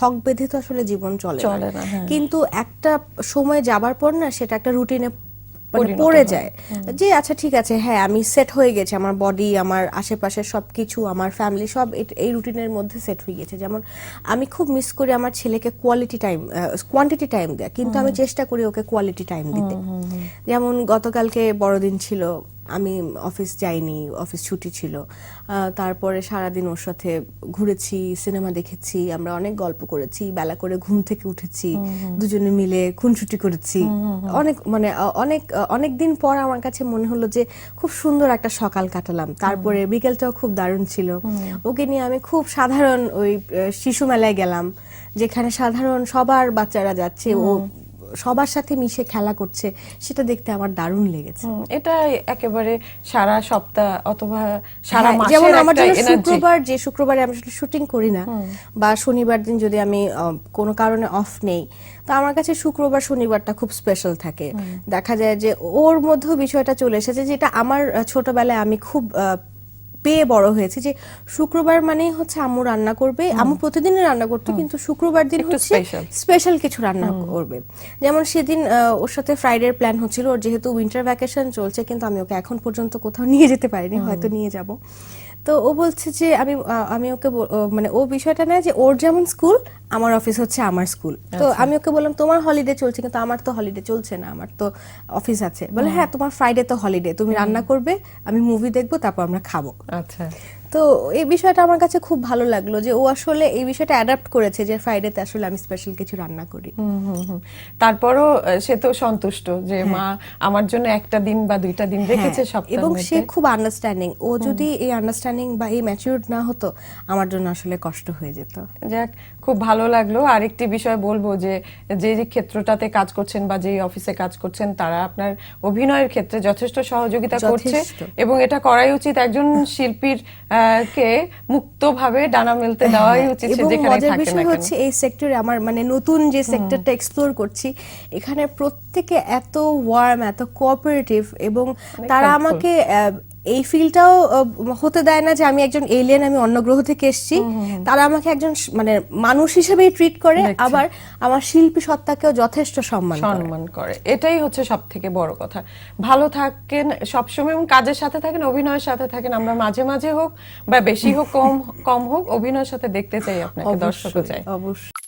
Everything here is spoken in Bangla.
ছক বেঁধে তো আসলে জীবন চলে না, হ্যাঁ। কিন্তু একটা সময় যাবার পর না সেটা একটা রুটিনে মানে পড়ে যায়। যে আচ্ছা ঠিক আছে হ্যাঁ আমি সেট হয়ে গেছে আমার বডি আমার আশেপাশের সবকিছু আমার ফ্যামিলি সব এই রুটিনের মধ্যে সেট হয়ে গেছে। যেমন আমি খুব মিস করি আমার ছেলেকে কোয়ালিটি টাইম কোয়ান্টিটি টাইম দেয়। কিন্তু আমি চেষ্টা করি ওকে কোয়ালিটি টাইম দিতে। যেমন গতকালকে বড়দিন ছিল আমি অফিস যাইনি অফিস ছুটি ছিল। তারপরে সারাদিন ওর সাথে ঘুরেছি সিনেমা দেখেছি আমরা অনেক গল্প করেছি বেলা করে ঘুম থেকে উঠেছি দুজনে মিলে খুনছুটি করেছি। অনেক মানে অনেক অনেক দিন পর আমার কাছে মনে হলো যে খুব সুন্দর একটা সকাল কাটালাম। তারপরে বিকেলটাও খুব দারুণ ছিল। ওকে নিয়ে আমি খুব সাধারণ ওই শিশু মেলায় গেলাম যেখানে সাধারণ সবার বাচ্চারা যাচ্ছে ও সবার সাথে মিশে খেলা করছে সেটা দেখতে আমার দারুণ লেগেছে। এটা একেবারে সারা সপ্তাহ অথবা সারা হ্যাঁ, মাসের যেমন আমার জন্য শুক্রবার যে শুক্রবারে আমি আসলে শুটিং করি না বা শনিবার দিন যদি আমি কোনো কারণে অফ নেই তো আমার কাছে শুক্রবার শনিবারটা খুব স্পেশাল থাকে। দেখা যায় যে ওর মধ্যেও বিষয়টা চলে এসেছে যেটা আমার ছোটবেলায় আমি খুব পেয়ে বড় হয়েছে যে শুক্রবার মানে হচ্ছে আম্মু রান্না করবে। আম্মু প্রতিদিন রান্না করতো কিন্তু শুক্রবার দিন হচ্ছে স্পেশাল কিছু রান্না করবে। যেমন সেদিন ওর সাথে ফ্রাইডের প্ল্যান হচ্ছিল ওর যেহেতু উইন্টার ভ্যাকেশন চলছে কিন্তু আমি ওকে এখন পর্যন্ত কোথাও নিয়ে যেতে পারিনি হয়তো নিয়ে যাব। তো ও বলছে যে আমি আমি ওকে মানে ও বিষয়টা না যে ওর যেমন স্কুল আমার অফিস হচ্ছে আমার স্কুল। তো আমি ওকে বললাম তোমার হলিডে চলছে কিন্তু আমার তো হলিডে চলছে না আমার তো অফিস আছে। বলে হ্যাঁ তোমার ফ্রাইডে তো হলিডে তুমি রান্না করবে আমি মুভি দেখব তারপর আমরা খাব। আচ্ছা। তো এই বিষয়টা আমার কাছে খুব ভালো লাগল যে ও আসলে এই বিষয়টা অ্যাডাপ্ট করেছে যে ফ্রাইডেতে আসলে আমি স্পেশাল কিছু রান্না করি। তারপরও সে তো সন্তুষ্ট যে মা আমার জন্য একটা দিন বা দুইটা দিন রেখেছে হ্যাঁ, সপ্তাহের এবং সে খুব আন্ডারস্ট্যান্ডিং ও যদি এই আন্ডারস্ট্যান্ডিং বা এই ম্যাচিউরড না হতো আমার জন্য আসলে কষ্ট হয়ে যেত। যাক খুব ভালো লাগল। আরেকটি বিষয় বলব যে যে যে ক্ষেত্রটাতে কাজ করছেন বা যে অফিসে কাজ করছেন তারা আপনার অভিনয়ের ক্ষেত্রে যথেষ্ট সহযোগিতা করছে এবং এটা করাই উচিত একজন শিল্পীর কে মুক্তভাবে ডানা মেলতে দেওয়াই উচিত সে হ্যাঁ, এবং যেখানে থাকে না বিষয় হচ্ছে এই সেক্টরে আমার মানে নতুন যে সেক্টরটা এক্সপ্লোর করছি এখানে প্রত্যেকে এত ওয়ার্ম এত কোঅপারেটিভ এবং তারা আমাকে এই ফিলটাও হতে দেয় না যে আমি একজন এলিয়েন আমি অন্য গ্রহ থেকে এসেছি। তারা আমাকে একজন মানে মানুষ হিসেবেই ট্রিট করে আবার আমার শিল্পী সত্তাকেও যথেষ্ট সম্মান করে। সম্মান করে। এটাই হচ্ছে সব থেকে বড় কথা। ভালো থাকেন সবসময় এবং কাজের সাথে থাকেন অভিনয়ের সাথে থাকেন আমরা মাঝে মাঝে হোক বা বেশি হোক কম কম হোক অভিনয়ের সাথে দেখতে চাই আপনাকে দর্শক চাই। অবশ্যই।